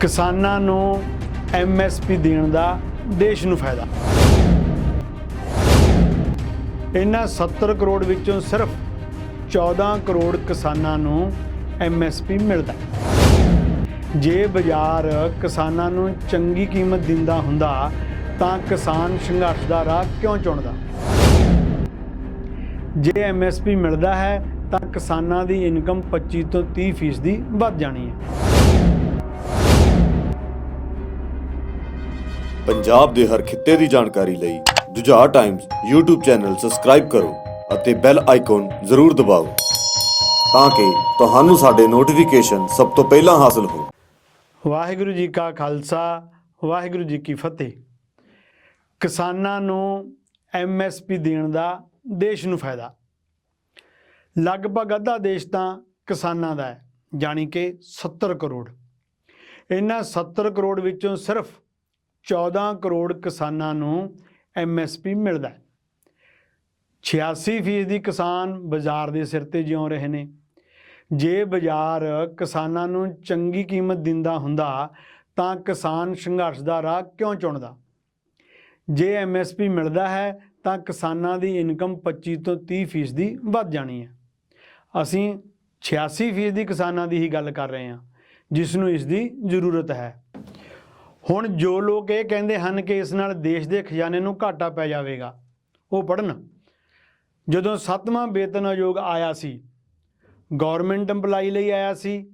ਕਿਸਾਨਾਂ ਨੂੰ ਐਮਐਸਪੀ ਦੇਣ ਦਾ ਦੇਸ਼ ਨੂੰ ਫਾਇਦਾ। ਇਹਨਾਂ 70 ਕਰੋੜ ਵਿੱਚੋਂ ਸਿਰਫ 14 ਕਰੋੜ ਕਿਸਾਨਾਂ ਨੂੰ ਐਮਐਸਪੀ ਮਿਲਦਾ ਜੇ ਬਾਜ਼ਾਰ ਕਿਸਾਨਾਂ ਨੂੰ ਚੰਗੀ ਕੀਮਤ ਦਿੰਦਾ ਹੁੰਦਾ, ਤਾਂ ਕਿਸਾਨ ਸੰਘਰਸ਼ ਦਾ ਰਾਹ ਕਿਉਂ ਚੁਣਦਾ? ਜੇ ਐਮਐਸਪੀ ਮਿਲਦਾ ਹੈ, ਤਾਂ ਕਿਸਾਨਾਂ ਦੀ ਇਨਕਮ 25 ਤੋਂ 30 ਫੀਸਦੀ ਵੱਧ ਜਾਣੀ ਹੈ। ਪੰਜਾਬ ਦੇ ਹਰ ਖਿੱਤੇ ਦੀ ਜਾਣਕਾਰੀ ਲਈ Jujhar Times YouTube channel subscribe ਕਰੋ ਅਤੇ ਬੈਲ ਆਈਕਨ ਜ਼ਰੂਰ ਦਬਾਓ ਤਾਂ ਕਿ ਤੁਹਾਨੂੰ ਸਾਡੇ ਨੋਟੀਫਿਕੇਸ਼ਨ ਸਭ ਤੋਂ ਪਹਿਲਾਂ ਹਾਸਲ ਹੋ ਵਾਹਿਗੁਰੂ ਜੀ ਕਾ ਖਾਲਸਾ, ਵਾਹਿਗੁਰੂ ਜੀ ਕੀ ਫਤਿਹ। ਕਿਸਾਨਾਂ ਨੂੰ ਐਮਐਸਪੀ ਦੇਣ ਦਾ ਦੇਸ਼ ਨੂੰ ਫਾਇਦਾ। ਲਗਭਗ ਅੱਧਾ ਦੇਸ਼ ਤਾਂ ਕਿਸਾਨਾਂ ਦਾ ਹੈ, ਜਾਣੀ ਕਿ 70 ਕਰੋੜ। ਇਹਨਾਂ 70 ਕਰੋੜ ਵਿੱਚੋਂ ਸਿਰਫ 14 ਕਰੋੜ ਕਿਸਾਨਾਂ ਨੂੰ ਐਮਐਸਪੀ ਮਿਲਦਾ ਹੈ। 86% ਦੀ ਕਿਸਾਨ ਬਾਜ਼ਾਰ ਦੇ ਸਿਰ ਤੇ ਜਿਉਂ ਰਹੇ ਨੇ। ਜੇ ਬਾਜ਼ਾਰ ਕਿਸਾਨਾਂ ਨੂੰ ਚੰਗੀ ਕੀਮਤ ਦਿੰਦਾ ਹੁੰਦਾ, ਤਾਂ ਕਿਸਾਨ ਸੰਘਰਸ਼ ਦਾ ਰਾਹ ਕਿਉਂ ਚੁਣਦਾ? ਜੇ ਐਮਐਸਪੀ ਮਿਲਦਾ ਹੈ, ਤਾਂ ਕਿਸਾਨਾਂ ਦੀ ਇਨਕਮ 25 ਤੋਂ 30 ਫੀਸਦੀ ਵੱਧ ਜਾਣੀ ਹੈ। ਅਸੀਂ 86 ਫੀਸਦੀ ਕਿਸਾਨਾਂ ਦੀ ਹੀ ਗੱਲ ਕਰ ਰਹੇ ਹਾਂ, ਜਿਸ ਨੂੰ ਇਸ ਦੀ ਜ਼ਰੂਰਤ ਹੈ। ਹੁਣ ਜੋ ਲੋਕ ਇਹ ਕਹਿੰਦੇ ਹਨ ਕਿ ਇਸ ਨਾਲ ਦੇਸ਼ ਦੇ ਖਜ਼ਾਨੇ ਨੂੰ ਘਾਟਾ ਪੈ ਜਾਵੇਗਾ, ਉਹ ਪੜਨ ਜਦੋਂ ਸੱਤਵਾਂ ਵੇਤਨ ਆਯੋਗ ਆਇਆ ਸੀ ਗਵਰਨਮੈਂਟ EMPLOYE ਲਈ ਆਇਆ ਸੀ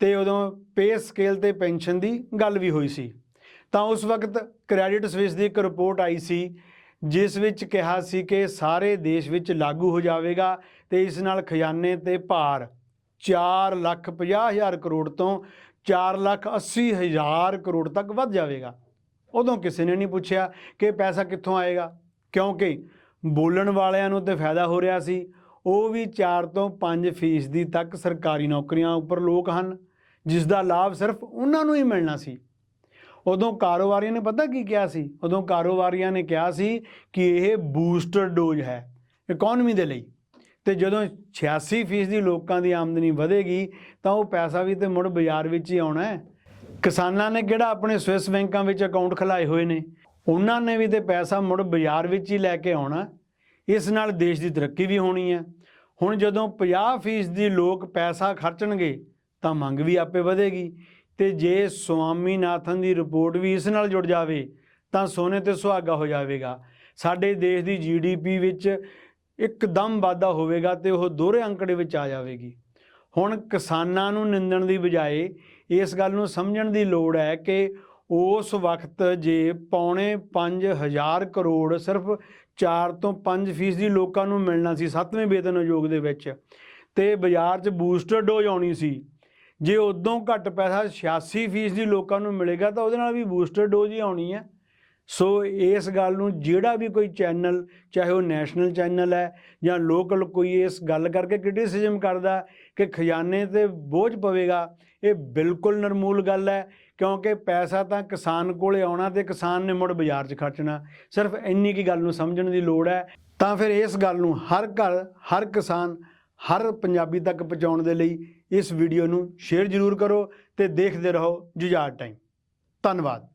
ਤੇ ਉਦੋਂ ਪੇ ਸਕੇਲ ਤੇ ਪੈਨਸ਼ਨ ਦੀ ਗੱਲ ਵੀ ਹੋਈ ਸੀ। ਤਾਂ ਉਸ ਵਕਤ ਕ੍ਰੈਡਿਟ ਸਵਿਸ ਦੀ ਇੱਕ ਰਿਪੋਰਟ ਆਈ ਸੀ, ਜਿਸ ਵਿੱਚ ਕਿਹਾ ਸੀ ਕਿ ਸਾਰੇ ਦੇਸ਼ ਵਿੱਚ ਲਾਗੂ ਹੋ ਜਾਵੇਗਾ ਤੇ ਇਸ ਨਾਲ ਖਜ਼ਾਨੇ ਤੇ ਭਾਰ 4 ਲੱਖ 50 ਹਜ਼ਾਰ ਕਰੋੜ ਤੋਂ 4 ਲੱਖ 80 ਹਜ਼ਾਰ ਕਰੋੜ ਤੱਕ ਵੱਧ ਜਾਵੇਗਾ। ਉਦੋਂ ਕਿਸੇ ਨੇ ਨਹੀਂ ਪੁੱਛਿਆ ਕਿ ਪੈਸਾ ਕਿੱਥੋਂ ਆਏਗਾ। ਕਿਉਂਕਿ ਬੋਲਣ ਵਾਲਿਆਂ ਨੂੰ ਤੇ ਫਾਇਦਾ ਹੋ ਰਿਹਾ ਸੀ। ਉਹ ਵੀ 4 ਤੋਂ 5 ਫੀਸਦੀ ਤੱਕ ਸਰਕਾਰੀ ਨੌਕਰੀਆਂ ਉੱਪਰ ਲੋਕ ਹਨ ਜਿਸ ਦਾ ਲਾਭ ਸਿਰਫ ਉਹਨਾਂ ਨੂੰ ਹੀ ਮਿਲਣਾ ਸੀ। ਉਦੋਂ ਕਾਰੋਬਾਰੀਆਂ ਨੇ ਪਤਾ ਕੀ ਕਿਹਾ ਸੀ? ਉਦੋਂ ਕਾਰੋਬਾਰੀਆਂ ਨੇ ਕਿਹਾ ਸੀ ਕਿ ਇਹ ਬੂਸਟਰ ਡੋਜ਼ ਹੈ ਇਕਨੋਮੀ ਦੇ ਲਈ। ਤੇ ਜਦੋਂ 86% ਲੋਕਾਂ ਦੀ ਆਮਦਨੀ ਵਧੇਗੀ, ਤਾਂ ਉਹ ਪੈਸਾ ਵੀ ਤੇ ਮੁੜ ਬਾਜ਼ਾਰ ਵਿੱਚ ਹੀ ਆਉਣਾ ਹੈ। ਕਿਸਾਨਾਂ ਨੇ ਕਿਹੜਾ ਆਪਣੇ ਸਵਿਸ ਬੈਂਕਾਂ ਵਿੱਚ ਅਕਾਊਂਟ ਖੁਲਾਏ ਹੋਏ ਨੇ? ਉਹਨਾਂ ਨੇ ਵੀ ਤੇ ਪੈਸਾ ਮੁੜ ਬਾਜ਼ਾਰ ਵਿੱਚ ਹੀ ਲੈ ਕੇ ਆਉਣਾ। ਇਸ ਨਾਲ ਦੇਸ਼ ਦੀ ਤਰੱਕੀ ਵੀ ਹੋਣੀ ਹੈ। ਹੁਣ ਜਦੋਂ 50% ਦੀ ਲੋਕ ਪੈਸਾ ਖਰਚਣਗੇ, ਤਾਂ ਮੰਗ ਵੀ ਆਪੇ ਵਧੇਗੀ। ਤੇ ਜੇ ਸਵਾਮੀਨਾਥਨ ਦੀ ਰਿਪੋਰਟ ਵੀ ਇਸ ਨਾਲ ਜੁੜ ਜਾਵੇ, ਤਾਂ ਸੋਨੇ ਤੇ ਸੁਹਾਗਾ ਹੋ ਜਾਵੇਗਾ। ਸਾਡੇ ਦੇਸ਼ ਦੀ ਜੀਡੀਪੀ ਵਿੱਚ ਇੱਕਦਮ ਵਾਧਾ ਹੋਵੇਗਾ ਤੇ ਉਹ ਦੋਹਰੇ ਅੰਕੜੇ ਵਿੱਚ ਆ ਜਾਵੇਗੀ। ਹੁਣ ਕਿਸਾਨਾਂ ਨੂੰ ਨਿੰਦਣ ਦੀ ਬਜਾਏ ਇਸ ਗੱਲ ਨੂੰ ਸਮਝਣ ਦੀ ਲੋੜ ਹੈ ਕਿ ਉਸ ਵਕਤ ਜੇ ਪੌਣੇ 5000 ਕਰੋੜ ਸਿਰਫ 4 ਤੋਂ 5 ਫੀਸਦੀ ਲੋਕਾਂ ਨੂੰ ਮਿਲਣਾ ਸੀ 7ਵੇਂ ਵੇਤਨ ਆਯੋਗ ਦੇ ਵਿੱਚ ਤੇ ਬਾਜ਼ਾਰ 'ਚ ਬੂਸਟਰ ਡੋਜ਼ ਆਉਣੀ ਸੀ, ਜੇ ਉਦੋਂ ਘੱਟ ਪੈਸਾ 86 ਫੀਸਦੀ ਲੋਕਾਂ ਨੂੰ ਮਿਲੇਗਾ ਤਾਂ ਉਹਦੇ ਨਾਲ ਵੀ ਬੂਸਟਰ ਡੋਜ਼ ਹੀ ਆਉਣੀ ਹੈ। ਸੋ ਇਸ ਗੱਲ ਨੂੰ ਜਿਹੜਾ ਵੀ ਕੋਈ ਚੈਨਲ, ਚਾਹੇ ਉਹ ਨੈਸ਼ਨਲ ਚੈਨਲ ਹੈ ਜਾਂ ਲੋਕਲ ਕੋਈ ਇਸ ਗੱਲ ਕਰਕੇ ਕ੍ਰਿਟਿਸਿਜ਼ਮ ਕਰਦਾ ਕਿ ਖਜ਼ਾਨੇ ਤੇ ਬੋਝ ਪਵੇਗਾ, ਇਹ ਬਿਲਕੁਲ ਨਰਮੂਲ ਗੱਲ ਹੈ, ਕਿਉਂਕਿ ਪੈਸਾ ਤਾਂ ਕਿਸਾਨ ਕੋਲੇ ਆਉਣਾ ਤੇ ਕਿਸਾਨ ਨੇ ਮੁੜ ਬਾਜ਼ਾਰ 'ਚ ਖਰਚਣਾ, ਸਿਰਫ ਇੰਨੀ ਕੀ ਗੱਲ ਨੂੰ ਸਮਝਣ ਦੀ ਲੋੜ ਹੈ। ਤਾਂ ਫਿਰ ਇਸ ਗੱਲ ਨੂੰ ਹਰ ਘਰ, ਹਰ ਕਿਸਾਨ, ਹਰ ਪੰਜਾਬੀ ਤੱਕ ਪਹੁੰਚਾਉਣ ਦੇ ਲਈ ਇਸ ਵੀਡੀਓ ਨੂੰ ਸ਼ੇਅਰ ਜ਼ਰੂਰ ਕਰੋ ਤੇ ਦੇਖਦੇ ਰਹੋ ਜੁਝਾਰ ਟਾਈਮ। ਧੰਨਵਾਦ।